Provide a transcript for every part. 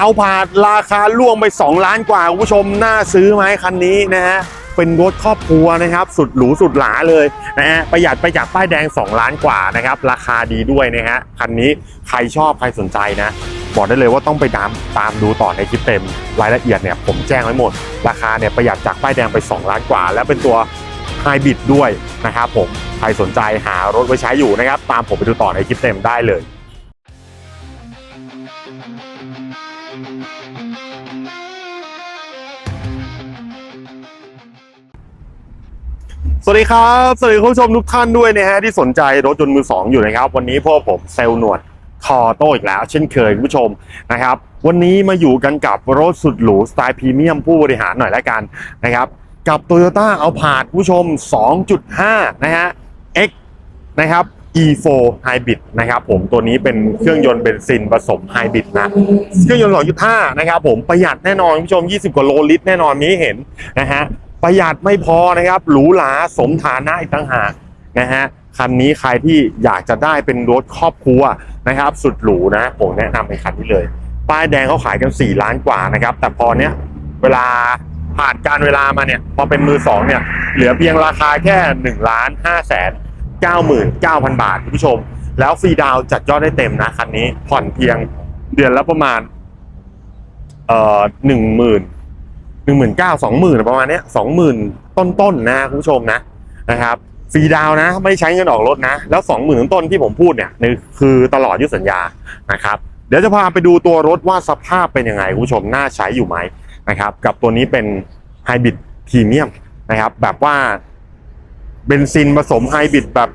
เอาผาดราคาล่วงไป 2 ล้านกว่าคุณผู้ชมน่าซื้อไหมคันนี้นะฮะเป็นรถครอบครัวนะครับ สุดหรูสุดหลาเลยนะฮะประหยัดไปจากป้ายแดง 2 ล้านกว่านะครับ ราคาดีด้วยนะฮะคันนี้ใครชอบใครสนใจนะ บอกได้เลยว่าต้องไปตามตามดูต่อในคลิปเต็มรายละเอียดเนี่ยผมแจ้งไว้หมด ราคาเนี่ยประหยัดจากป้ายแดงไป 2 ล้านกว่า แล้วเป็นตัวไฮบริดด้วยนะครับผมใครสนใจหารถไว้ใช้อยู่นะครับ ตามผมไปดูต่อในคลิปเต็มได้เลย สวัสดีครับ สวัสดีคุณผู้ชมทุกท่านด้วยนะฮะที่สนใจรถยนต์มือสองอยู่นะครับ วันนี้พวกผมเซลหนวดทอโต้อีกแล้ว เช่นเคยคุณผู้ชมนะครับ วันนี้มาอยู่กันกับรถสุดหรูสไตล์พรีเมียมผู้บริหารหน่อยละกันนะครับ กับ Toyota a l p a r d ผู้ชม 2.5 นะฮะ X นะครับ E4 Hybrid นะครับผมตัวนี้เป็นเครื่องยนต์เบนซินผสมไฮบริดนะเครื่องยนต์ 2.5 นะครับผมประหยัดแน่นอนคุณผู้ชม 20 กว่าโลลิตรแน่นอนมีเห็นนะฮะ ประหยัดไม่พอนะครับหรูหราสมฐานะอีกต่างหากนะฮะคันนี้ใครที่อยากจะได้เป็นรถครอบครัวนะครับ สุดหรูนะผมแนะนำในคันนี้เลย ป้ายแดงเขาขายกัน 4 ล้านกว่านะครับ แต่พอเนี้ยเวลาผ่านการเวลามาเนี่ยพอเป็นมือสองเนี่ยเหลือเพียงราคาแค่1ล้าน5แสน99,000 บาทคุณผู้ชม แล้วฟรีดาวจัดยอดได้เต็มนะคันนี้ผ่อนเพียงเดือนละประมาณเอ่อหนึ่งหมื่น หนึ่งหมื่นเก้าสองหมื่นประมาณเนี้ยสองหมื่นต้นๆนะคุณผู้ชมนะนะครับฟรีดาวนะไม่ใช้เงินออกรถนะ แล้วสองหมื่นต้นที่ผมพูดเนี่ยนี่คือตลอดยุสัญญานะครับเดี๋ยวจะพาไปดูตัวรถว่าสภาพเป็นยังไงคุณผู้ชมน่าใช้อยู่ไหมนะครับกับตัวนี้เป็นไฮบริดพรีเมียมนะครับแบบว่าเบนซินผสมไฮบริดแบบ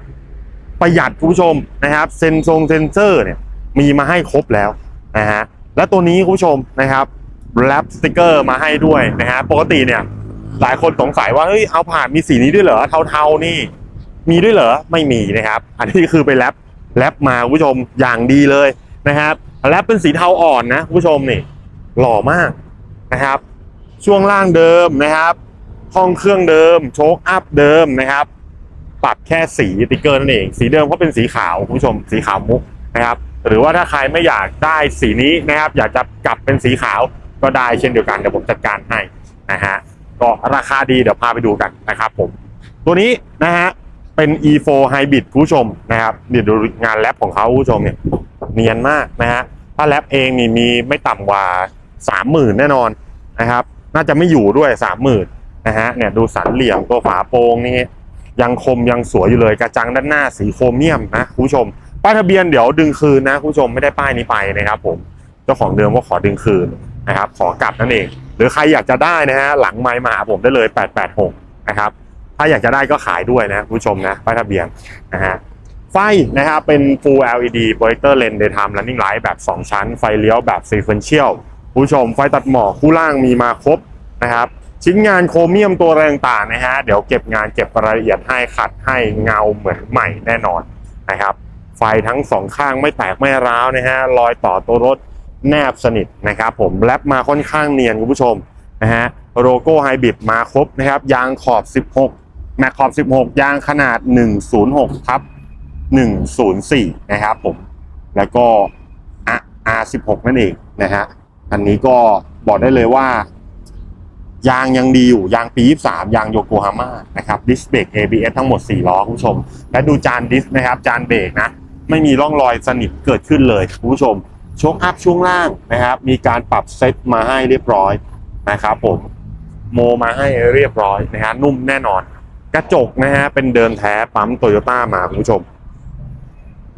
ประหยัดคุณผู้ชมนะครับเซนซงเซนเซอร์เนี่ยมีมาให้ครบแล้วนะฮะและตัวนี้คุณผู้ชมนะครับ แรปสติกเกอร์มาให้ด้วยนะฮะปกติเนี่ย หลายคนสงสัยว่าเฮ้ยเอาผ่านมีสีนี้ด้วยเหรอเทาๆนี่ มีด้วยเหรอไม่มีนะครับ อันนี้คือไปแรปแรปมาคุณผู้ชมอย่างดีเลยนะครับแรปเป็นสีเทาอ่อนนะคุณผู้ชมนี่ หล่อมากนะครับ ช่วงล่างเดิมนะครับห้องเครื่องเดิม โชคอัพเดิมนะครับปรับแค่สีสติกเกอร์นั่นเองสีเดิมเขาเป็นสีขาวคุณผู้ชมสีขาวมุกนะครับ หรือว่าถ้าใครไม่อยากได้สีนี้นะครับ อยากจะกลับเป็นสีขาว ก็ได้เช่นเดียวกันเดี๋ยวผมจัดการให้นะฮะก็ราคาดีเดี๋ยวพาไปดูกันนะครับผม ตัวนี้นะฮะเป็น E4 Hybrid ผู้ชมนะครับเดี๋ยวดูงานแรปของเขาผู้ชมเนี่ยเนียนมากนะฮะถ้าแรปเองนี่มีไม่ต่ำกว่า30,000แน่นอนนะครับน่าจะไม่อยู่ด้วย30,000นะฮะเนี่ยดูสันเหลี่ยมตัวฝาโปรงนี่ยังคมยังสวยอยู่เลยกระจังด้านหน้าสีโครเมียมนะผู้ชมป้ายทะเบียนเดี๋ยวดึงคืนนะผู้ชมไม่ได้ป้ายนี้ไปนะครับผมเจ้าของเดิมก็ขอดึงคืน นะครับขอกลับนั่นเอง หรือใครอยากจะได้นะฮะหลังไมค์มาหาผมได้เลย 886 นะครับ ถ้าอยากจะได้ก็ขายด้วยนะคุณผู้ชมนะป้ายทะเบียนนะฮะไฟนะครับเป็น Full LED Projector Lens Daytime Running Light แบบ 2 ชั้น ไฟเลี้ยวแบบ Sequential คุณผู้ชมไฟตัดหมอกคู่ล่างมีมาครบนะครับชิ้นงานโครเมียมตัวแรงต่างนะฮะเดี๋ยวเก็บงานเก็บรายละเอียดให้ขัดให้เงาเหมือนใหม่แน่นอนนะครับไฟทั้งสองข้างไม่แตกไม่ร้าวนะฮะรอยต่อตัวรถ แนบสนิทนะครับผมแรปมาค่อนข้างเนียนคุณผู้ชมนะฮะโลโก้ไฮบริดมาครบนะครับยางขอบ 16 แม็กขอบ 16 ยางขนาด 106ทับ104 นะครับผมแล้วก็ R16 นั่นเองนะฮะอันนี้ก็บอกได้เลยว่า ยางยังดีอยู่ ยางปี 23 ยางโยโกฮาม่านะครับดิสเบรก ABS ทั้งหมด 4 ล้อคุณผู้ชม และดูจานดิสนะครับ จานเบรกนะ ไม่มีร่องรอยสนิทเกิดขึ้นเลยคุณผู้ชม โชคอัพช่วงล่างนะครับ มีการปรับเซตมาให้เรียบร้อยนะครับผมโมมาให้เรียบร้อยนะฮะนุ่มแน่นอน กระจกนะฮะเป็นเดิมแท้ปั๊มโตโยต้ามาคุณผู้ชม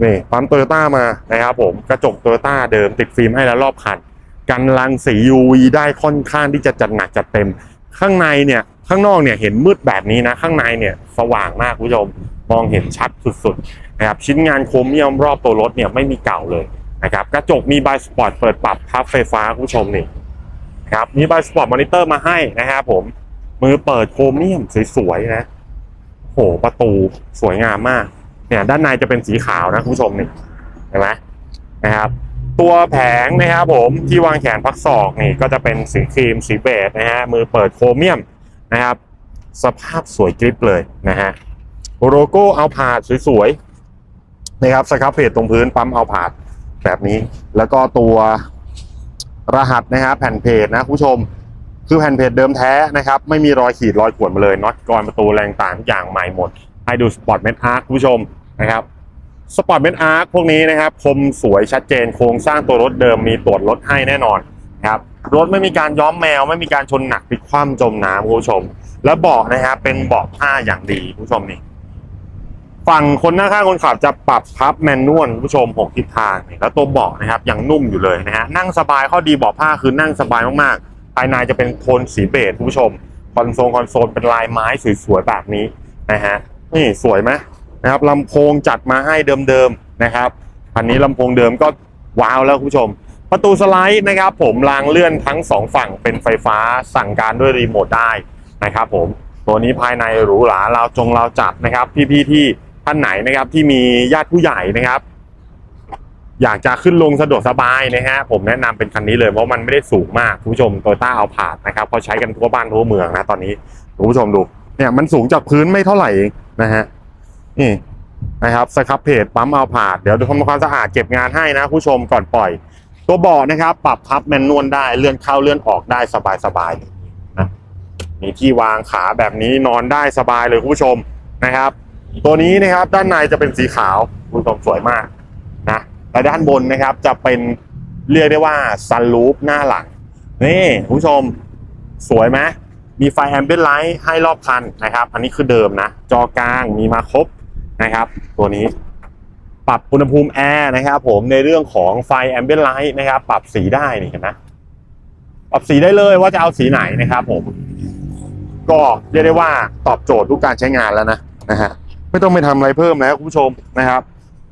นี่ปั๊มโตโยต้ามานะครับผมกระจกโตโยต้าเดิมติดฟิล์มให้แล้วรอบคันกันรังสี UV ได้ค่อนข้างที่จะจัดหนักจัดเต็ม ข้างในเนี่ยข้างนอกเนี่ยเห็นมืดแบบนี้นะ ข้างในเนี่ยสว่างมากคุณผู้ชมมองเห็นชัดสุดๆนะครับชิ้นงานโครเมียมรอบตัวรถเนี่ยไม่มีเก่าเลย นะครับกระจกมีบายสปอร์ตเปิดปรับพับไฟฟ้าคุณผู้ชมนี่ครับมีบายสปอร์ตมอนิเตอร์มาให้นะครับผมมือเปิดโครเมียมสวยๆนะโหประตูสวยงามมาก เนี่ย ด้านในจะเป็นสีขาวนะคุณผู้ชมนี่เห็นไหมนะครับ ตัวแผงนะครับผมที่วางแขนพักศอกนี่ก็จะเป็นสีครีมสีเบจนะฮะมือเปิดโครเมียมนะครับ สภาพสวยกริบเลยนะฮะโลโก้เอาผาดสวยๆนะครับสครับเพจตรงพื้นปั๊มเอาผาด แบบนี้ แล้วก็ตัวรหัสนะฮะแผ่นเพจนะคุณผู้ชม คือแผ่นเพจเดิมแท้นะครับ ไม่มีรอยขีดรอยข่วนมาเลยน็อตกรอนประตูแรงต่างทุกอย่างใหม่หมด ให้ดูสปอร์ตเมทอาร์คุณผู้ชมนะครับสปอร์ตเมทอาร์คพวกนี้นะครับ คมสวยชัดเจนโครงสร้างตัวรถเดิมมีตรวจรถให้แน่นอนนะครับรถไม่มีการย้อมแมวไม่มีการชนหนักพลิกคว่ำจมน้ำคุณผู้ชม แล้วเบาะนะครับเป็นเบาะผ้าอย่างดีคุณผู้ชมนี่ ฝั่งคนหน้าข้างคนขับจะปรับพับแมนนวลคุณผู้ชมหกทิศทางนี่แล้วตัวเบาะนะครับยังนุ่มอยู่เลยนะฮะนั่งสบายข้อดีเบาะผ้าคือนั่งสบายมากๆ ภายในจะเป็นโทนสีเบจคุณผู้ชมคอนโซลคอนโซลเป็นลายไม้สวยๆแบบนี้นะฮะนี่สวยไหมนะครับลำโพงจัดมาให้เดิมๆนะครับอันนี้ลำโพงเดิมก็ว้าวแล้วคุณผู้ชม ประตูสไลด์นะครับ ผมรางเลื่อนทั้งสองฝั่งเป็นไฟฟ้าสั่งการด้วยรีโมทได้นะครับผมตัวนี้ภายในหรูหราเราจงเราจัดนะครับพี่ๆที่ ท่านไหนนะครับที่มีญาติผู้ใหญ่นะครับ อยากจะขึ้นลงสะดวกสบายนะฮะผมแนะนำเป็นคันนี้เลยเพราะมันไม่ได้สูงมากคุณผู้ชมโตโยต้าเอาผาดนะครับเขาใช้กันทั่วบ้านทั่วเมืองนะตอนนี้คุณผู้ชมดู เนี่ยมันสูงจากพื้นไม่เท่าไหร่เองนะฮะนี่นะครับสครับเพจปั๊มเอาผาดเดี๋ยวทำความสะอาดเก็บงานให้นะคุณผู้ชมก่อนปล่อย ตัวเบาะนะครับ ปรับพับแมนนวลได้เลื่อนเข้าเลื่อนออกได้สบายๆนะมีที่วางขาแบบนี้นอนได้สบายเลยคุณผู้ชมนะครับ ตัวนี้นะครับด้านในจะเป็นสีขาวคุณผู้ชมสวยมากนะและด้านบนนะครับจะเป็นเรียกได้ว่าซันลูปหน้าหลังนี่คุณผู้ชมสวยไหมมีไฟแอมเบียนไลท์ให้รอบคันนะครับ อันนี้คือเดิมนะ จอกลางมีมาครบนะครับ ตัวนี้ปรับอุณหภูมิแอร์นะครับ ผมในเรื่องของไฟแอมเบียนไลท์นะครับ ปรับสีได้นี่เห็นไหมปรับสีได้เลยว่าจะเอาสีไหนนะครับ ผม ก็เรียกได้ว่าตอบโจทย์ทุกการใช้งานแล้วนะนะฮะ ไม่ต้องไปทำอะไรเพิ่มแล้วคุณผู้ชมนะครับ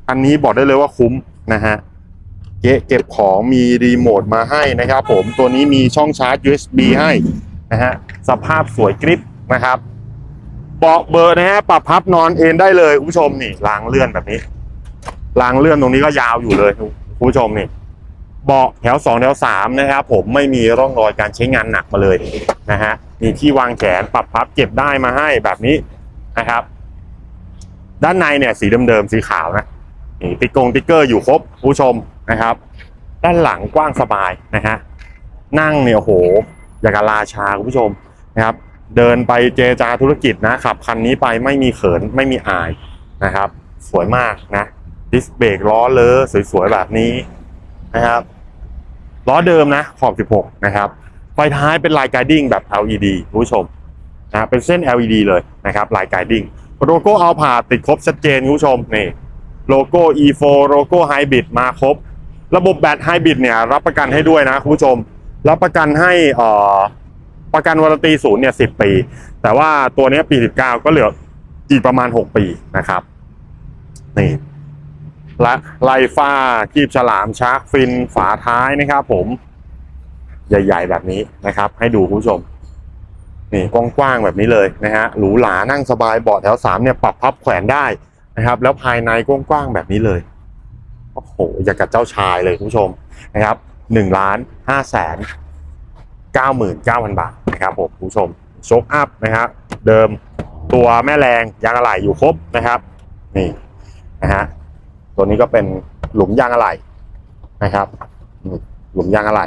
อันนี้บอกได้เลยว่าคุ้มนะฮะเกะเก็บของมีรีโมทมาให้นะครับ ผมตัวนี้มีช่องชาร์จ USB ให้นะฮะสภาพสวยกริปนะครับเบาะเบอร์นะฮะปรับพับนอนเอนได้เลยคุณผู้ชมนี่รางเลื่อนแบบนี้รางเลื่อนตรงนี้ก็ยาวอยู่เลยคุณผู้ชมนี่เบาะแถวสองแถวสามนะครับผมไม่มีร่องรอยการใช้งานหนักมาเลยนะฮะมีที่วางแขนปรับพับเก็บได้มาให้แบบนี้นะครับ ด้านในเนี่ยสีเดิมๆสีขาวนะนี่ติ๊กกงติ๊กเกอร์อยู่ครบผู้ชมนะครับ ด้านหลังกว้างสบายนะฮะนั่งเนี่ยโหอย่างกับราชาคุณผู้ชมนะครับ เดินไปเจรจาธุรกิจนะขับคันนี้ไปไม่มีเขินไม่มีอายนะครับ สวยมากนะดิสเบรกล้อเลอสวยๆแบบนี้นะครับล้อเดิมนะขอบ 16 นะครับไฟท้ายเป็นลายไกดิ้งแบบ LED คุณผู้ชม นะเป็นเส้น LED เลยนะครับลายไกดิ้งโลโก้เอาผ่าติดครบชัดเจนคุณผู้ชมนี่โลโก้ E4 โลโก้ไฮบริดมาครบ ระบบแบตไฮบริดเนี่ยรับประกันให้ด้วยนะคุณผู้ชม รับประกันให้อ่อประกันวารันตีศูนย์เนี่ย10ปี แต่ว่าตัวนี้ปี 19 ก็เหลืออีกประมาณ 6 ปีนะครับนี่และไลฟ้ากีบฉลามชาร์กฟินฝาท้ายนะครับผม ใหญ่ ๆ แบบนี้นะครับ ให้ดูคุณผู้ชม นี่กว้างๆแบบนี้เลยนะฮะหรูหรานั่งสบายเบาะแถวสามเนี่ยปรับพับแขวนได้นะครับ แล้วภายในกว้างๆแบบนี้เลยโอ้โหอยากกับเจ้าชายเลยคุณผู้ชมนะครับหนึ่งล้านห้าแสนเก้าหมื่นเก้าพันบาทนะครับผมคุณผู้ชมโชคอัพนะครับเดิมตัวแม่แรงยางอะไหล่อยู่ครบนะครับ นี่นะฮะตัวนี้ก็เป็นหลุมยางอะไหล่นะครับหลุมยางอะไหล่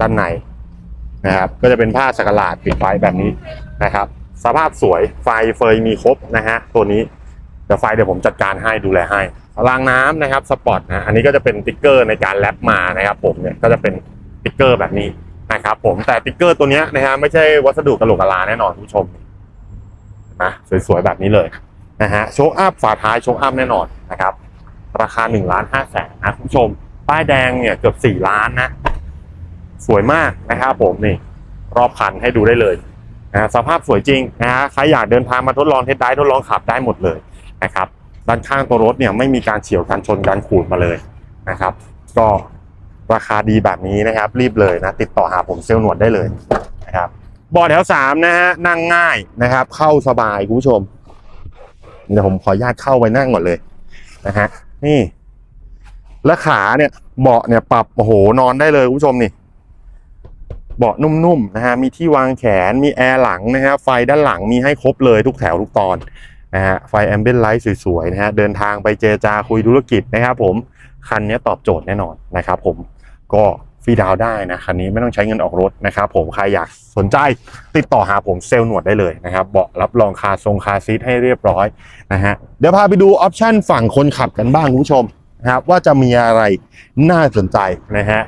ด้านใน นะครับก็จะเป็นผ้าสักหลาดปิดไว้แบบนี้นะครับ สภาพสวยไฟเฟยมีครบนะฮะตัวนี้เดี๋ยวไฟเดี๋ยวผมจัดการให้ดูแลให้รางน้ำนะครับสปอร์ตนะอันนี้ก็จะเป็นติ๊กเกอร์ในการแรปมานะครับ ผมเนี่ยก็จะเป็นติ๊กเกอร์แบบนี้นะครับ ผมแต่ติ๊กเกอร์ตัวนี้นะฮะไม่ใช่วัสดุกระโหลกกะลาแน่นอนคุณผู้ชมนะสวยๆแบบนี้เลยนะฮะโชคอัพฝาท้ายโชคอัพแน่นอนนะครับ ราคา1นึ่งล้านห้าแสนนะคุณผู้ชม ป้ายแดงเนี่ยเกือบสี่ล้านนะ สวยมากนะครับผมนี่รอบคันให้ดูได้เลยนะสภาพสวยจริงนะฮะใครอยากเดินทางมาทดลองเทสได้ทดลองขับได้หมดเลยนะครับด้านข้างตัวรถเนี่ยไม่มีการเฉียวกันชนกันขูดมาเลยนะครับ ก็ราคาดีแบบนี้นะครับ รีบเลยนะติดต่อหาผมเซลล์หนวดได้เลยนะครับเบอดแถวสามนะฮะนั่งง่ายนะครับ เข้าสบายคุณผู้ชมเดี๋ยวผมขออนุญาตเข้าไปนั่งก่อนเลยนะฮะนี่และขาเนี่ยเบาะเนี่ยปรับโอ้โหนอนได้เลยคุณผู้ชมนี่ เบาะนุ่มๆนะฮะมีที่วางแขนมีแอร์หลังนะฮะไฟด้านหลังมีให้ครบเลยทุกแถวทุกตอนนะฮะไฟแอมเบียนไลท์สวยๆนะฮะเดินทางไปเจรจาคุยธุรกิจนะครับผมคันนี้ตอบโจทย์แน่นอนนะครับผมก็ฟรีดาวได้นะคันนี้ไม่ต้องใช้เงินออกรถนะครับผมใครอยากสนใจติดต่อหาผมเซลล์หนวดได้เลยนะครับเบาะรับรองคาทรงคาซีทให้เรียบร้อยนะฮะเดี๋ยวพาไปดูออปชั่นฝั่งคนขับกันบ้างคุณผู้ชมนะครับว่าจะมีอะไรน่าสนใจนะฮะ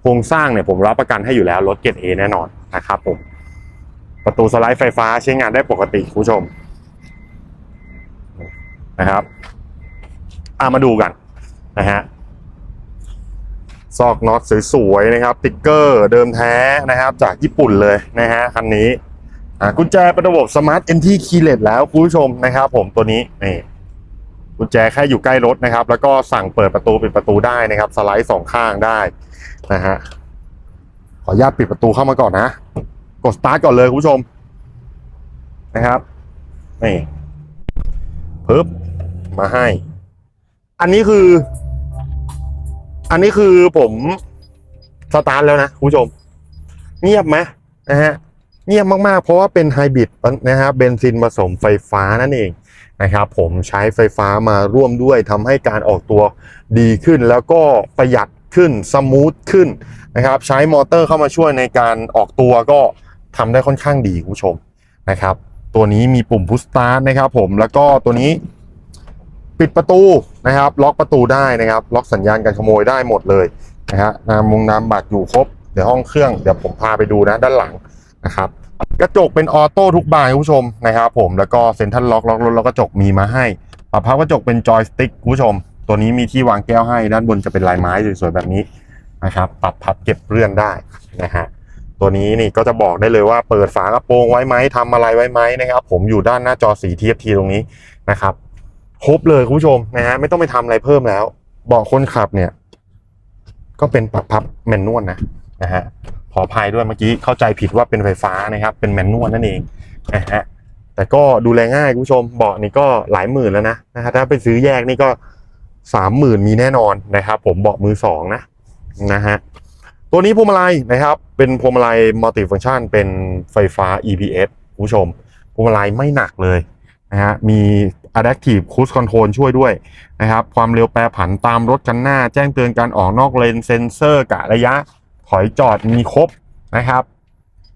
โครงสร้างเนี่ยผมรับประกันให้อยู่แล้วรถเกรดเอแน่นอนนะครับผมประตูสไลด์ไฟฟ้าใช้งานได้ปกติคุณผู้ชมนะครับอามาดูกันนะฮะซอกน็อตสวยๆนะครับ ติ๊กเกอร์เดิมแท้นะครับ จากญี่ปุ่นเลยนะฮะคันนี้กุญแจเป็นระบบสมาร์ทเอนทีคีเลตแล้วคุณผู้ชมนะครับผมตัวนี้นี่ กุญแจแค่อยู่ใกล้รถนะครับ แล้วก็สั่งเปิดประตูปิดประตูได้นะครับ สไลด์สองข้างได้นะฮะขออนุญาตปิดประตูเข้ามาก่อนนะ กดสตาร์ทก่อนเลยคุณผู้ชมนะครับนี่ปึ๊บมาให้ อันนี้คือ อันนี้คือผมสตาร์ทแล้วนะคุณผู้ชม เงียบไหมนะฮะเงียบมากๆ เพราะว่าเป็นไฮบริดนะฮะเบนซินผสมไฟฟ้านั่นเอง นะครับผมใช้ไฟฟ้ามาร่วมด้วยทำให้การออกตัวดีขึ้น แล้วก็ประหยัดขึ้นสมูทขึ้นนะครับใช้มอเตอร์เข้ามาช่วยในการออกตัวก็ทำได้ค่อนข้างดีคุณผู้ชมนะครับ ตัวนี้มีปุ่มพุชสตาร์ทนะครับผมแล้วก็ตัวนี้ปิดประตูนะครับ ล็อกประตูได้นะครับ ล็อกสัญญาณการขโมยได้หมดเลยนะฮะนามมงนามบัตรอยู่ครบ เดี๋ยวห้องเครื่องเดี๋ยวผมพาไปดูนะด้านหลังนะครับ กระจกเป็นออโต้ทุกบานคุณผู้ชมนะครับผมแล้วก็เซ็นทรัลล็อกล็อกรถแล้วกระจกมีมาให้ปรับพับกระจกเป็นจอยสติ๊กคุณผู้ชม ตัวนี้มีที่วางแก้วให้ด้านบนจะเป็นลายไม้สวยๆแบบนี้นะครับปรับพับเก็บเรื่องได้นะฮะตัวนี้นี่ก็จะบอกได้เลยว่าเปิดฝากระโปรงไว้ไหมทำอะไรไว้ไหมนะครับผมอยู่ด้านหน้าจอสี TFT ตรงนี้นะครับครบเลยคุณผู้ชมนะฮะไม่ต้องไปทำอะไรเพิ่มแล้วเบาะคนขับเนี่ย ก็เป็นปรับพับแมนนวลนะนะฮะ ขออภัยด้วยเมื่อกี้เข้าใจผิดว่าเป็นไฟฟ้านะครับ เป็นแมนนวลนั่นเองนะฮะแต่ก็ดูแลง่ายคุณผู้ชมเบาะนี่ก็หลายหมื่นแล้วนะนะฮะถ้าไปซื้อแยกนี่ก็สามหมื่นมีแน่นอนนะครับ ผมเบาะมือสองนะนะฮะตัวนี้พวงมาลัยนะครับ เป็นพวงมาลัยมัลติฟังก์ชันเป็นไฟฟ้า EPS คุณผู้ชมพวงมาลัยไม่หนักเลยนะฮะมี Adaptive Cruise Control ช่วยด้วยนะครับ ความเร็วแปรผันตามรถคันหน้า แจ้งเตือนการออกนอกเลนเซนเซอร์กะระยะ ถอยจอดมีครบนะครับ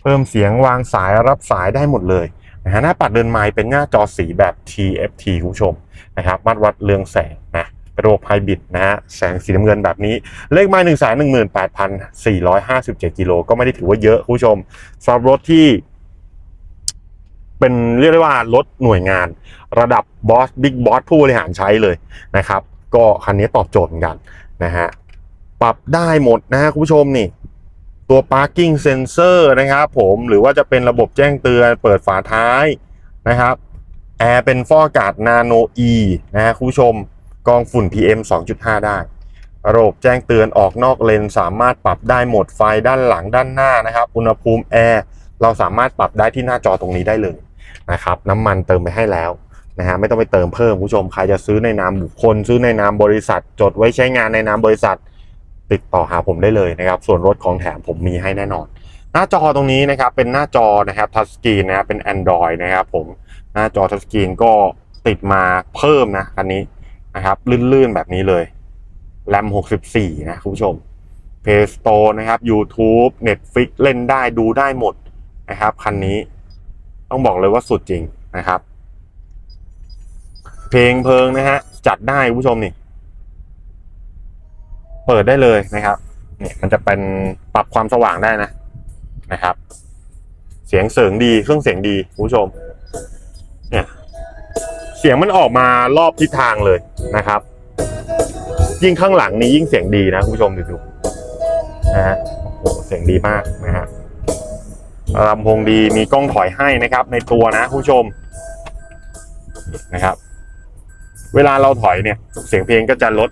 เพิ่มเสียงวางสายรับสายได้หมดเลยนะฮะหน้าปัดเดินไม้เป็นหน้าจอสีแบบ TFT คุณผู้ชมนะครับมาตรวัดเรืองแสงนะเป็นระบบไฮบริดนะฮะแสงสีน้ำเงินแบบนี้ เลขไม้หนึ่งแสนหนึ่งหมื่นแปดพันสี่ร้อยห้าสิบเจ็ดกิโลก็ไม่ได้ถือว่าเยอะคุณผู้ชมสำหรับรถที่ เป็นเรียกได้ว่ารถหน่วยงาน ระดับบอสบิ๊กบอสผู้บริหารใช้เลยนะครับ ก็คันนี้ตอบโจทย์เหมือนกันนะฮะปรับได้หมดนะฮะคุณผู้ชมนี่ ตัว parking sensor นะครับผมหรือว่าจะเป็นระบบแจ้งเตือนเปิดฝาท้ายนะครับแอร์เป็นฟอกอากาศ Nano E นะฮะคุณผู้ชมกองฝุ่น PM 2.5 ได้ระบบแจ้งเตือนออกนอกเลนสามารถปรับได้หมดไฟด้านหลังด้านหน้านะครับ อุณหภูมิแอร์เราสามารถปรับได้ที่หน้าจอตรงนี้ได้เลยนะครับน้ำมันเติมไปให้แล้วนะฮะไม่ต้องไปเติมเพิ่มคุณผู้ชมใครจะซื้อในนามบุคคล ซื้อในนามบริษัท จดไว้ใช้งานในนามบริษัท ติดต่อหาผมได้เลยนะครับ ส่วนลดของแถมผมมีให้แน่นอน หน้าจอตรงนี้นะครับเป็นหน้าจอนะครับทัชสกรีนนะครับเป็น Android นะครับผมหน้าจอทัชสกรีนก็ติดมาเพิ่มนะคันนี้นะครับลื่นๆแบบนี้เลยแรม64 นะคุณผู้ชม Play Store นะครับ YouTube Netflix เล่นได้ดูได้หมดนะครับ คันนี้ต้องบอกเลยว่าสุดจริงนะครับ เพลงเพลิงนะฮะจัดได้คุณผู้ชมนี่ เปิดได้เลยนะครับเนี่ยมันจะเป็นปรับความสว่างได้นะนะครับ เสียงเสริงดีเครื่องเสียงดีคุณผู้ชม เนี่ยเสียงมันออกมารอบทิศทางเลยนะครับ ยิ่งข้างหลังนี้ยิ่งเสียงดีนะคุณผู้ชมดูดูนะฮะโอ้โหเสียงดีมากนะฮะลำโพงดีมีกล้องถอยให้นะครับ ในตัวนะคุณผู้ชมนะครับ เวลาเราถอยเนี่ย เสียงเพลงก็จะลด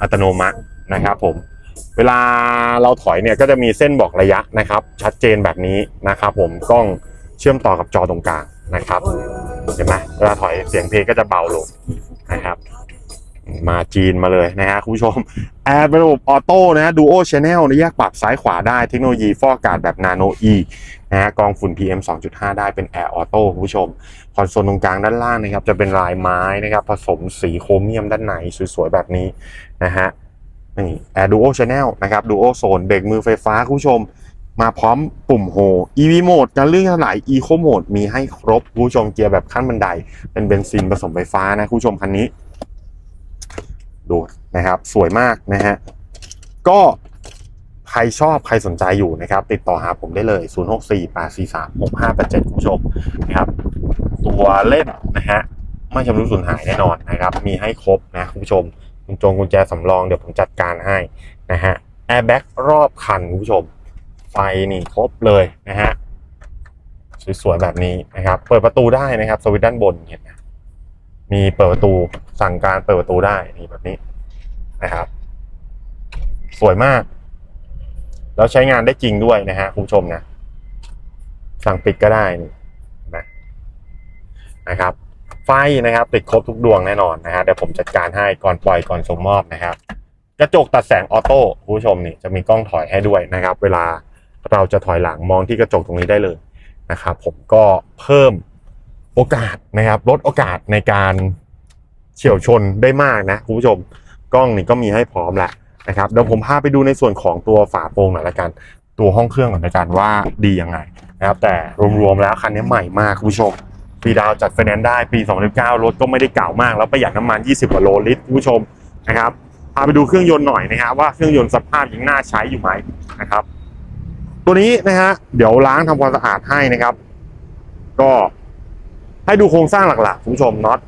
อัตโนมัติ นะครับผมเวลาเราถอยเนี่ยก็จะมีเส้นบอกระยะนะครับ ชัดเจนแบบนี้นะครับ ผมกล้องเชื่อมต่อกับจอตรงกลางนะครับเห็นไหมเวลาถอยเสียงเพลงก็จะเบาลงนะครับ มาจีนมาเลยนะฮะคุณผู้ชมแอร์เป็นระบบออโต้นะฮะดูโอชแนลแยกปรับซ้ายขวาได้เทคโนโลยีฟอกอากาศแบบนาโนอีนะฮะกรองฝุ่น PM 2.5 ได้เป็นแอร์ออโต้คุณผู้ชม คอนโซลตรงกลางด้านล่างนะครับ จะเป็นลายไม้นะครับ ผสมสีโครเมียมด้านในสวยๆแบบนี้นะฮะ นี่ Air Duo Channel นะครับ Duo Zone เบรกมือไฟฟ้าคุณผู้ชม มาพร้อมปุ่มโฮ EV Mode การเลื่อนถลาย Eco Mode มีให้ครบคุณผู้ชมเกียร์แบบขั้นบันได เป็นเบนซินผสมไฟฟ้านะคุณผู้ชมคันนี้ ดูนะครับสวยมากนะฮะก็ใครชอบใครสนใจอยู่นะครับ ติดต่อหาผมได้เลย 0648436587คุณผู้ชมนะครับตัวเล่นนะฮะไม่ชำรุดสูญหายแน่นอนนะครับ มีให้ครบนะคุณผู้ชม กุญจงกุญแจสำรองเดี๋ยวผมจัดการให้นะฮะแอร์แบ็กรอบคันคุณผู้ชม ไฟนี่ครบเลยนะฮะสวยๆแบบนี้นะครับเปิดประตูได้นะครับสวิตช์ด้านบนเห็นไหมมีเปิดประตูสั่งการเปิดประตูได้นี่แบบนี้นะครับ สวยมาก แล้วใช้งานได้จริงด้วยนะฮะคุณผู้ชมนะสั่งปิดก็ได้นี่เห็นไหมนะครับ ไฟนะครับ ติดครบทุกดวงแน่นอนนะฮะเดี๋ยวผมจัดการให้ก่อนปล่อยก่อนส่งมอบนะครับ กระจกตัดแสงออโต้คุณผู้ชมนี่จะมีกล้องถอยให้ด้วยนะครับ เวลาเราจะถอยหลังมองที่กระจกตรงนี้ได้เลยนะครับ ผมก็เพิ่มโอกาสนะครับลดโอกาสในการเฉียวชนได้มากนะคุณผู้ชมกล้องนี่ก็มีให้พร้อมแหละนะครับเดี๋ยวผมพาไปดูในส่วนของตัวฝาโปรงหน่อยละกัน ตัวห้องเครื่องก่อนละกันว่าดียังไงนะครับแต่รวมๆแล้วคันนี้ใหม่มากคุณผู้ชม ฟรีดาวจัดไฟแนนซ์ได้ปี 2019 รถก็ไม่ได้เก่ามาก แล้วประหยัดน้ำมัน 20 กว่าโลลิตรคุณผู้ชมนะครับพาไปดูเครื่องยนต์หน่อยนะครับว่าเครื่องยนต์สภาพยังน่าใช้อยู่ไหมนะครับ ตัวนี้นะฮะเดี๋ยวล้างทำความสะอาดให้นะครับ ก็ให้ดูโครงสร้างหลักๆคุณผู้ชมน็อต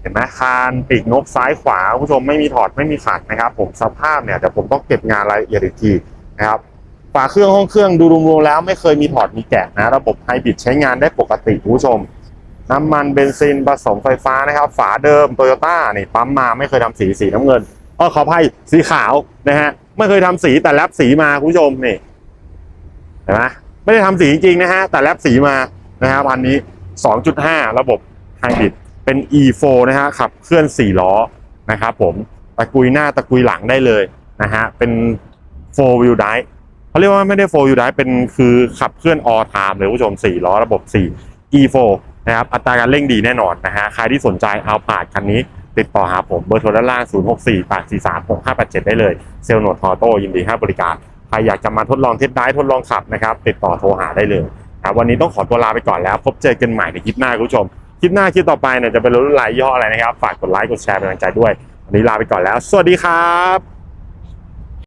เห็นไหมคานปีกนกซ้ายขวาคุณผู้ชมไม่มีถอดไม่มีขัดนะครับ ผมสภาพเนี่ยเดี๋ยวผมต้องเก็บงานรายละเอียดอีกทีนะครับฝาเครื่องห้องเครื่องดูรวมๆแล้วไม่เคยมีถอดมีแกะนะ ระบบไฮบริดใช้งานได้ปกติคุณผู้ชม น้ำมันเบนซินผสมไฟฟ้านะครับ ฝาเดิมโตโยต้านี่ปั๊มมาไม่เคยทำสีสีน้ำเงินเออขออภัยสีขาวนะฮะไม่เคยทำสีแต่แลบสีมาคุณผู้ชมนี่เห็นไหมไม่ได้ทำสีจริงๆนะฮะแต่แลบสีมานะครับอันนี้ 2.5 ระบบไฮบริดเป็น E4 นะฮะขับเคลื่อน 4 ล้อนะครับผมตะกุยหน้าตะกุยหลังได้เลยนะฮะเป็น4 wheel drive เขาเรียกว่าไม่ได้4 wheel drive เป็นคือขับเคลื่อน all time เลยคุณผู้ชม 4 ล้อระบบ 4 E4 นะครับอัตราการเร่งดีแน่นอนนะฮะใครที่สนใจเอาผาดคันนี้ ติดต่อหาผมเบอร์โทรด้านล่าง 0 6 4 8 4 3 6 5 8 7 ได้เลยเซลล์โนดทอโต้ยินดีให้บริการ ใครอยากจะมาทดลองเทสได้ทดลองขับนะครับติดต่อโทรหาได้เลยครับวันนี้ต้องขอตัวลาไปก่อนแล้ว พบเจอกันใหม่ในคลิปหน้าคุณผู้ชมคลิปหน้าคลิปต่อไปเนี่ยจะเป็นรถรุ่นไหลยี่ห้ออะไรนะครับ ฝากกดไลค์กดแชร์เป็นกำลังใจด้วย วันนี้ลาไปก่อนแล้ว สวัสดีครับ